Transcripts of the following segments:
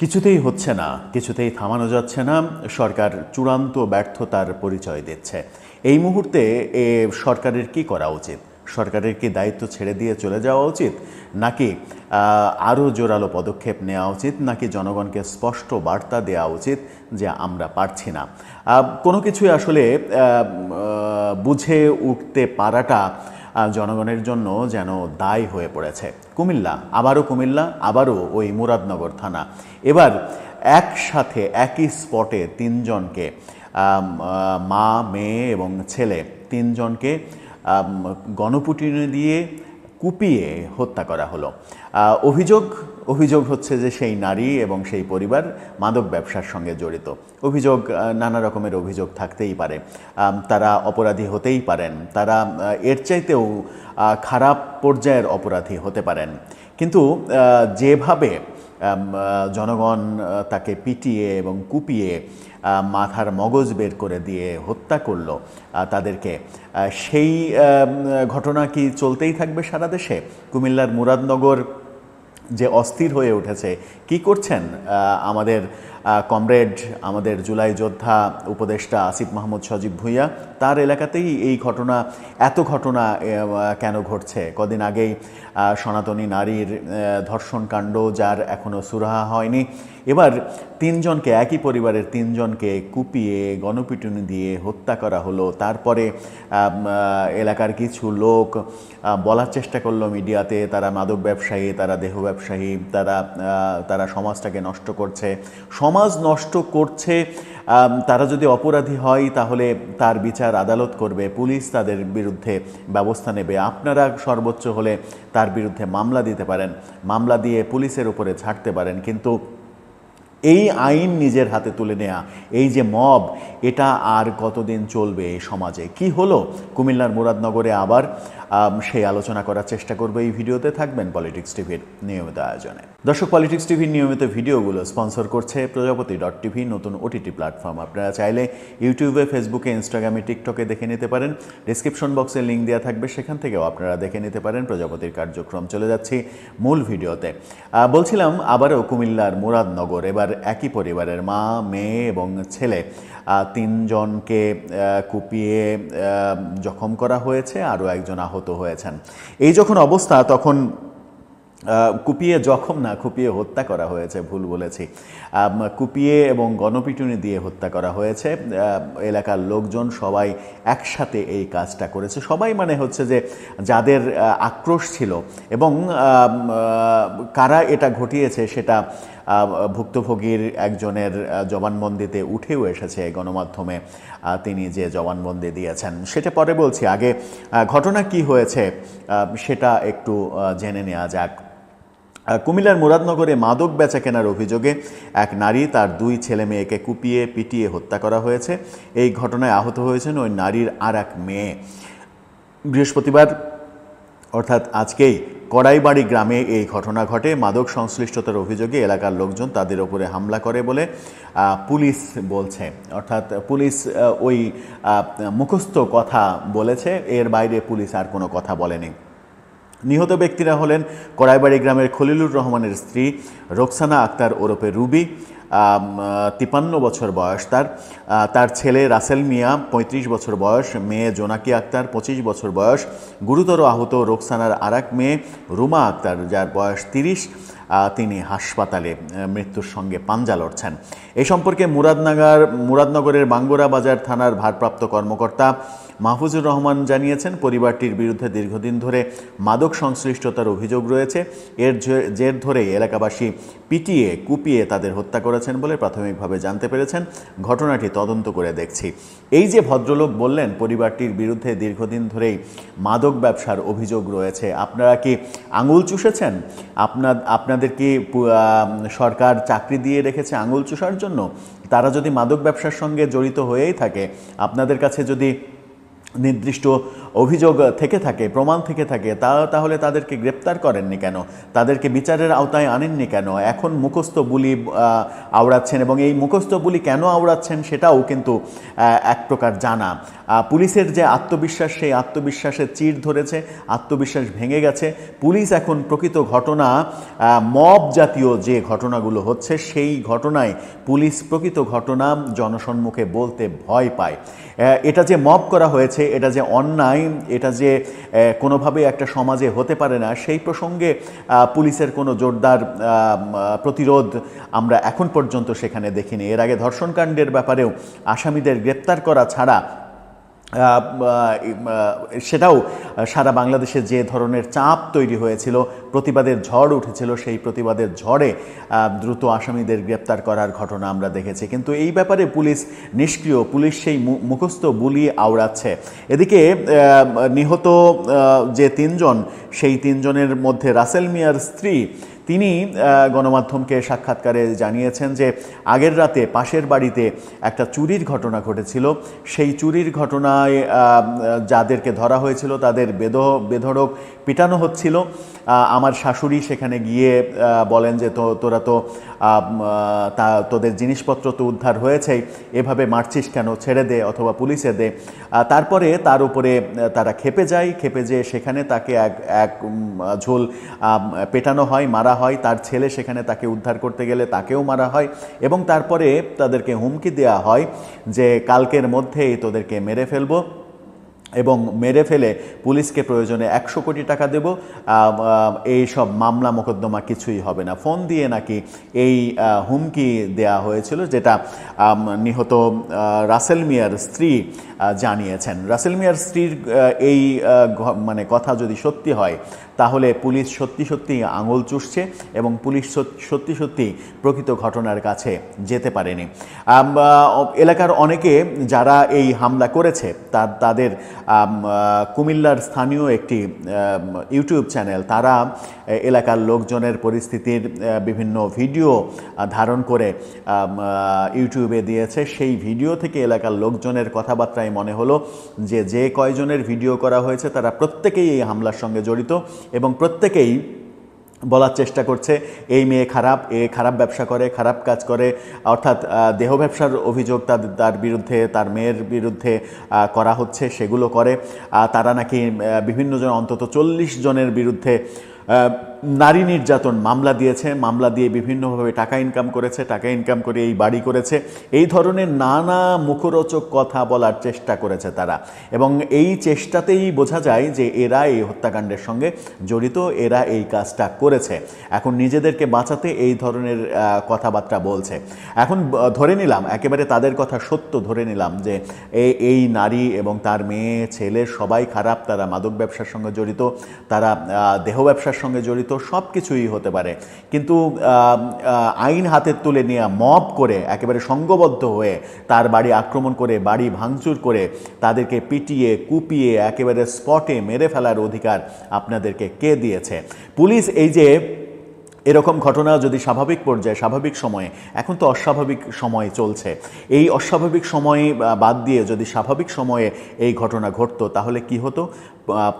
কিছুতেই হচ্ছে না, কিছুতেই থামানো যাচ্ছে না, সরকার চূড়ান্ত ব্যর্থতার পরিচয় দিচ্ছে। এই মুহূর্তে এ সরকারের কি করা উচিত? সরকারের কি দায়িত্ব ছেড়ে দিয়ে চলে যাওয়া উচিত? নাকি আরও জোরালো পদক্ষেপ নেওয়া উচিত? নাকি জনগণকে স্পষ্ট বার্তা দেওয়া উচিত যে আমরা পারছি না? কোনো কিছুই আসলে বুঝে উঠতে পারাটা জনগণের জন্য যেন দায় হয়ে পড়েছে। কুমিল্লা, আবারও কুমিল্লা, আবারও ওই মুরাদনগর থানা। এবার একসাথে, একই স্পটে তিনজনকে মা, মেয়ে এবং ছেলে, তিনজনকে গণপুটিনি দিয়ে কুপিয়ে হত্যা করা হলো। অভিযোগ অভিযোগ হচ্ছে যে সেই নারী এবং সেই পরিবার মাদক ব্যবসার সঙ্গে জড়িত। অভিযোগ নানা রকমের অভিযোগ থাকতেই পারে। তারা অপরাধী হতেই পারেন। তারা এর চাইতেও খারাপ পর্যায়ের অপরাধী হতে পারেন। কিন্তু যেভাবে জনগণ তাকে পিটিয়ে এবং কুপিয়ে মাথার মগজ বের করে দিয়ে হত্যা করল তাদেরকে। সেই ঘটনা কি চলতেই থাকবে সারা দেশে? কুমিল্লার মুরাদনগর যে অস্থির হয়ে উঠেছে, কি করছেন আমাদের কমরেড, আমাদের জুলাই যোদ্ধা উপদেষ্টা আসিফ মাহমুদ সজীব ভুইয়া, তার এলাকাতেই এই ঘটনা, এত ঘটনা কেন ঘটছে? কদিন আগেই সনাতনী নারীর ধর্ষণকাণ্ড যার এখনও সুরাহা হয়নি। এবার তিনজনকে, একই পরিবারের তিনজনকে কুপিয়ে, গণপিটুনি দিয়ে হত্যা করা হলো। তারপরে এলাকার কিছু লোক বলার চেষ্টা করল মিডিয়াতে, তারা মাদক ব্যবসায়ী, তারা দেহ ব্যবসায়ী, তারা তারা সমাজটাকে নষ্ট করছে। সমাজ নষ্ট করছে তারা যদি অপরাধী হয়, তাহলে তার বিচার আদালত করবে, পুলিশ তাদের বিরুদ্ধে ব্যবস্থা নেবে। আপনারা সর্বোচ্চ হলে তার বিরুদ্ধে মামলা দিতে পারেন, মামলা দিয়ে পুলিশের উপরে ছাড়তে পারেন। কিন্তু এই আইন নিজের হাতে তুলে নেয়া, এই যে মব, এটা আর কতদিন চলবে এই সমাজে? কি হলো? কুমিল্লার মুরাদনগরে আবার সেই আলোচনা করার চেষ্টা করব এই ভিডিওতে, থাকবেন পলিটিক্স টিভির নিয়মিত আয়োজনে। দর্শক, পলিটিক্স টিভির নিয়মিত ভিডিওগুলো স্পন্সর করছে প্রজাপতি ডট টিভি, নতুন ওটিটি প্ল্যাটফর্ম। আপনারা চাইলে ইউটিউবে, ফেসবুকে, ইনস্টাগ্রামে, টিকটকে দেখে নিতে পারেন। ডিসক্রিপশন বক্সে লিঙ্ক দেওয়া থাকবে, সেখান থেকেও আপনারা দেখে নিতে পারেন প্রজাপতির কার্যক্রম। চলে যাচ্ছি মূল ভিডিওতে। বলছিলাম আবারও কুমিল্লার মুরাদনগর, এবার একই পরিবারের মা, মেয়ে এবং ছেলে। তিনজনকে কুপিয়ে জখম করা হয়েছে, আরও একজন আহত হয়েছেন। এই যখন অবস্থা, তখন কুপিয়ে জখম না, কুপিয়ে হত্যা করা হয়েছে, ভুল বলেছি। কুপিয়ে এবং গণপিটুনি দিয়ে হত্যা করা হয়েছে। এলাকার লোকজন সবাই একসাথে এই কাজটা করেছে। সবাই মানে হচ্ছে যে, যাদের আক্রোশ ছিল এবং কারা এটা ঘটিয়েছে সেটা ভুক্তভোগীর একজনের জবানবন্দিতে উঠেও এসেছে গণমাধ্যমে। তিনি যে জবানবন্দি দিয়েছেন, সেটা পরে বলছি। আগে ঘটনা কি হয়েছে সেটা একটু জেনে নেওয়া যাক। কুমিল্লার মুরাদনগরে মাদক বেচা কেনার অভিযোগে এক নারী তার দুই ছেলে মেয়েকে কুপিয়ে, পিটিয়ে হত্যা করা হয়েছে। এই ঘটনায় আহত হয়েছেন ওই নারীর আর এক মেয়ে। বৃহস্পতিবার, অর্থাৎ আজকেই কড়াইবাড়ি গ্রামে এই ঘটনা ঘটে। মাদক সংশ্লিষ্টতার অভিযোগে এলাকার লোকজন তাদের ওপরে হামলা করে বলে পুলিশ বলছে। অর্থাৎ পুলিশ ওই মুখস্থ কথা বলেছে। এর বাইরে পুলিশ আর কোনো কথা বলেনি। নিহত ব্যক্তিরা হলেন কড়াইবাড়ি গ্রামের খলিলুর রহমানের স্ত্রী রোকসানা আক্তার ওরফে রুবি। তিপান্ন বছর বয়স তার। তার ছেলে রাসেল মিয়া ৩৫ বছর বয়স। মেয়ে জোনাকি আক্তার, পঁচিশ বছর বয়স। গুরুতর আহত রোকসানার আরেক মেয়ে, রুমা আক্তার, যার বয়স তিরিশ। তিনি হাসপাতালে মৃত্যুর সঙ্গে পাঞ্জা লড়ছেন। এই সম্পর্কে মুরাদনগর, মুরাদনগরের বাঙ্গুরা বাজার থানার ভারপ্রাপ্ত কর্মকর্তা মাহফুজুর রহমান জানিয়েছেন, পরিবারটির বিরুদ্ধে দীর্ঘদিন ধরে মাদক সংশ্লিষ্টতার অভিযোগ রয়েছে। এর জের ধরেই এলাকাবাসী পিটিয়ে, কুপিয়ে তাদের হত্যা করেছেন বলে প্রাথমিকভাবে জানতে পেরেছেন। ঘটনাটি তদন্ত করে দেখছি। এই যে ভদ্রলোক বললেন, পরিবারটির বিরুদ্ধে দীর্ঘদিন ধরেই মাদক ব্যবসার অভিযোগ রয়েছে। আপনারা কি আঙুল চুষেছেন? আপনার, আপনাদের কি সরকার চাকরি দিয়ে রেখেছে আঙুল চুষার জন্য? তারা যদি মাদক ব্যবসার সঙ্গে জড়িত হয়েই থাকে, আপনাদের কাছে যদি নির্দিষ্ট অভিযোগ থেকে থাকে, প্রমাণ থেকে থাকে, তা তাহলে তাদেরকে গ্রেপ্তার করেননি কেন? তাদেরকে বিচারের আওতায় আনেননি কেন? এখন মুখস্থ বুলি আওড়াচ্ছেন এবং এই মুখস্থ বুলি কেন আওড়াচ্ছেন সেটাও কিন্তু এক প্রকার জানা। পুলিশের যে আত্মবিশ্বাস, সেই আত্মবিশ্বাসের চির ধরেছে, আত্মবিশ্বাস ভেঙে গেছে। পুলিশ এখন প্রকৃত ঘটনা মব জাতীয় যে ঘটনাগুলো হচ্ছে, সেই ঘটনায় পুলিশ প্রকৃত ঘটনা জনসম্মুখে বলতে ভয় পায়। এটা যে মব করা হয়েছে, এটা যে অন্যায়, এটা যে কোনোভাবে একটা সমাজে হতে পারে না, সেই প্রসঙ্গে পুলিশের কোনো জোরদার প্রতিরোধ আমরা এখন পর্যন্ত সেখানে দেখিনি। এর আগে ধর্ষণকাণ্ডের ব্যাপারেও আসামিদের গ্রেপ্তার করা ছাড়া সেটাও সারা বাংলাদেশে যে ধরনের চাপ তৈরি হয়েছিল, প্রতিবাদের ঝড় উঠেছিল, সেই প্রতিবাদের ঝড়ে দ্রুত আসামিদের গ্রেপ্তার করার ঘটনা আমরা দেখেছি। কিন্তু এই ব্যাপারে পুলিশ নিষ্ক্রিয়, পুলিশ সেই মুখস্থ বুলি আওড়াচ্ছে। এদিকে নিহত যে তিনজন, সেই তিনজনের মধ্যে রাসেল মিয়ার স্ত্রী তিনি গণমাধ্যমকে সাক্ষাৎকারে জানিয়েছেন যে আগের রাতে পাশের বাড়িতে একটা চুরির ঘটনা ঘটেছিল। সেই চুরির ঘটনায় যাদেরকে ধরা হয়েছিল তাদের বেদ বেধড়ক পিটানো হচ্ছিল। আমার শাশুড়ি সেখানে গিয়ে বলেন যে তো, তোরা তো তা, তোদের জিনিসপত্র তো উদ্ধার হয়েছেই, এভাবে মারছিস কেন? ছেড়ে দে অথবা পুলিশে দে। তারপরে তার উপরে তারা খেপে যায়। খেপে যেয়ে সেখানে তাকে এক এক ঝোল পেটানো হয়, মারা হয়, তার ছেলে সেখানে তাকে উদ্ধার করতে গেলে তাকেও মারা হয় এবং তারপরে তাদেরকে হুমকি দেওয়া হয় যে কালকের মধ্যেই তোদেরকে মেরে ফেলব এবং মেরে ফেলে পুলিশকে প্রয়োজনে একশো কোটি টাকা দেব। এই সব মামলা মোকদ্দমা কিছুই হবে না। ফোন দিয়ে নাকি এই হুমকি দেয়া হয়েছিল যেটা নিহত রাসেল মিয়ার স্ত্রী জানিয়েছেন। রাসেল মিয়ার স্ত্রীর এই মানে কথা যদি সত্যি হয় তাহলে পুলিশ সত্যি সত্যি আঙুল চুষছে এবং পুলিশ সত্যি সত্যি প্রকৃত ঘটনার কাছে যেতে পারেনি। এলাকার অনেকে যারা এই হামলা করেছে তার তাদের কুমিল্লার স্থানীয় একটি ইউটিউব চ্যানেল, তারা এলাকার লোকজনের পরিস্থিতির বিভিন্ন ভিডিও ধারণ করে ইউটিউবে দিয়েছে। সেই ভিডিও থেকে এলাকার লোকজনের কথাবার্তায় মনে হলো যে যে কয়জনের ভিডিও করা হয়েছে, তারা প্রত্যেকেই এই হামলার সঙ্গে জড়িত। এবং প্রত্যেকেই বলার চেষ্টা করছে, এই মেয়ে খারাপ, এ খারাপ ব্যবসা করে, খারাপ কাজ করে, অর্থাৎ দেহ ব্যবসার অভিযোগ তাদের তার বিরুদ্ধে, তার মেয়ের বিরুদ্ধে করা হচ্ছে, সেগুলো করে। তারা নাকি বিভিন্ন জন, অন্তত চল্লিশ জনের বিরুদ্ধে নারী নির্যাতন মামলা দিয়েছে, মামলা দিয়ে বিভিন্নভাবে টাকা ইনকাম করেছে, টাকা ইনকাম করে এই বাড়ি করেছে। এই ধরনের নানা মুখরোচক কথা বলার চেষ্টা করেছে তারা। এবং এই চেষ্টাতেই বোঝা যায় যে এরা এই হত্যাকাণ্ডের সঙ্গে জড়িত, এরা এই কাজটা করেছে। এখন নিজেদেরকে বাঁচাতে এই ধরনের কথাবার্তা বলছে। এখন ধরে নিলাম, একেবারে তাদের কথা সত্য ধরে নিলাম যে এই নারী এবং তার মেয়ে, ছেলে সবাই খারাপ, তারা মাদক ব্যবসার সঙ্গে জড়িত, তারা দেহ ব্যবসার সঙ্গে জড়িত সব কিছুই হতে পারে। কিন্তু আইন হাতে তুলে নিয়ে মব করে, একেবারে সঙ্গবদ্ধ হয়ে তার বাড়ি আক্রমণ করে, বাড়ি ভাঙচুর করে তাদেরকে পিটিয়ে, কুপিয়ে, একেবারে স্পটে মেরে ফেলার অধিকার আপনাদেরকে কে দিয়েছে? পুলিশ এই যে এরকম ঘটনা যদি স্বাভাবিক পর্যায়ে, স্বাভাবিক সময়ে, এখন তো অস্বাভাবিক সময় চলছে। এই অস্বাভাবিক সময়ে বাদ দিয়ে যদি স্বাভাবিক সময়ে এই ঘটনা ঘটতো, তাহলে কি হতো?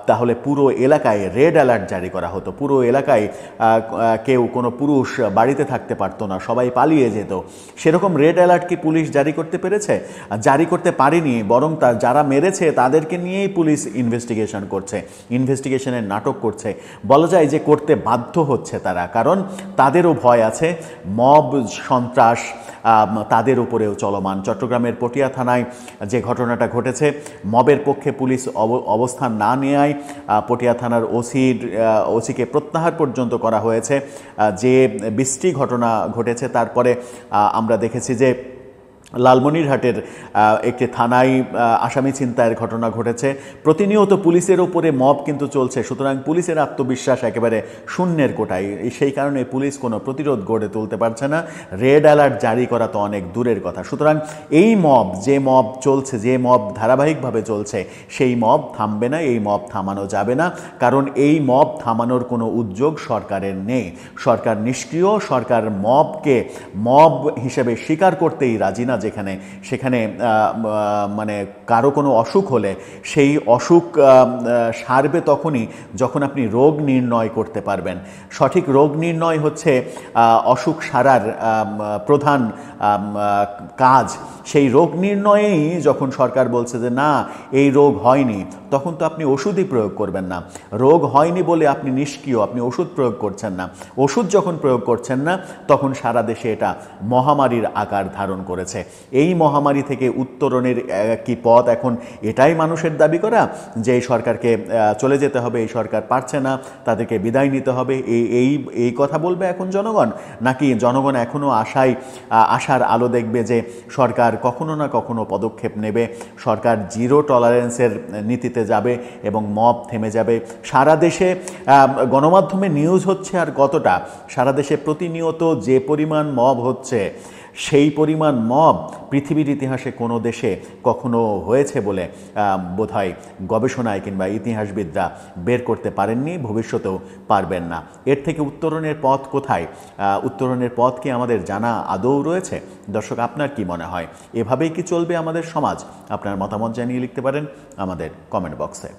তাহলে পুরো এলাকায় রেড অ্যালার্ট জারি করা হতো। পুরো এলাকায় কেউ কোনো পুরুষ বাড়িতে থাকতে পারতো না, সবাই পালিয়ে যেত। সেরকম রেড অ্যালার্ট কি পুলিশ জারি করতে পেরেছে? জারি করতে পারেনি, বরং তার যারা মেরেছে তাদেরকে নিয়েই পুলিশ ইনভেস্টিগেশন করছে ইনভেস্টিগেশনের নাটক করছে। বলা যায় যে করতে বাধ্য হচ্ছে তারা, কারণ তাদেরও ভয় আছে, মব, সন্ত্রাস তাদের উপরেও চলমান। চট্টগ্রামের পটিয়া থানায় যে ঘটনাটা ঘটেছে, মবের পক্ষে পুলিশ অব- অবস্থান না নেওয়ায় পটিয়া থানার ওসির ওসিকে প্রত্যাহার পর্যন্ত করা হয়েছে। যে বৃষ্টি ঘটনা ঘটেছে, তারপরে আমরা দেখেছি যে লালমনিরহাটের একটি থানায় আসামি ছিনতাইয়ের ঘটনা ঘটেছে। প্রতিনিয়ত পুলিশের ওপরে মব কিন্তু চলছে, সুতরাং পুলিশের আত্মবিশ্বাস একেবারে শূন্যের কোটায়। সেই কারণে পুলিশ কোনো প্রতিরোধ গড়ে তুলতে পারছে না। রেড অ্যালার্ট জারি করা তো অনেক দূরের কথা। সুতরাং এই মব, যে মব চলছে, যে মব ধারাবাহিকভাবে চলছে, সেই মব থামবে না, এই মব থামানো যাবে না। কারণ এই মব থামানোর কোনো উদ্যোগ সরকারের নেই। সরকার নিষ্ক্রিয়, সরকার মবকে মব হিসেবে স্বীকার করতেই রাজি না যেখানে, সেখানে মানে কারও কোনো অসুখ হলে সেই অসুখ সারবে তখনই যখন আপনি রোগ নির্ণয় করতে পারবেন। সঠিক রোগ নির্ণয় হচ্ছে অসুখ সারার প্রধান কাজ। সেই রোগ নির্ণয়েই যখন সরকার বলছে যে না, এই রোগ হয়নি, তখন তো আপনি ওষুধই প্রয়োগ করবেন না। রোগ হয়নি বলে আপনি নিষ্ক্রিয়, আপনি ওষুধ প্রয়োগ করছেন না। ওষুধ যখন প্রয়োগ করছেন না, তখন সারা দেশে এটা মহামারীর আকার ধারণ করেছে। এই মহামারী থেকে উত্তরণের কি পথ এখন এটাই মানুষের দাবি করা, যে এই সরকারকে চলে যেতে হবে, এই সরকার পারছে না, তাদেরকে বিদায় নিতে হবে। এই এই এই কথা বলবে এখন জনগণ? নাকি জনগণ এখনও আশায় আশার আলো দেখবে যে সরকার কখনো না কখনো পদক্ষেপ নেবে। সরকার জিরো টলারেন্সের নীতিতে যাবে এবং মব থেমে যাবে। সারা দেশে গণমাধ্যমে নিউজ হচ্ছে আর কতটা? সারা দেশে প্রতিনিয়ত যে পরিমাণ মব হচ্ছে সেই পরিমাণ মব পৃথিবীর ইতিহাসে কোনো দেশে কখনো হয়েছে বলে বোধহয় গবেষণায় কিংবা ইতিহাসবিদরা বের করতে পারেননি, ভবিষ্যতেও পারবেন না। এর থেকে উত্তরণের পথ কোথায়? উত্তরণের পথ কি আমাদের জানা আদৌ রয়েছে? দর্শক, আপনার কি মনে হয়? এভাবেই কি চলবে আমাদের সমাজ? আপনার মতামত জানিয়ে লিখতে পারেন আমাদের কমেন্ট বক্সে।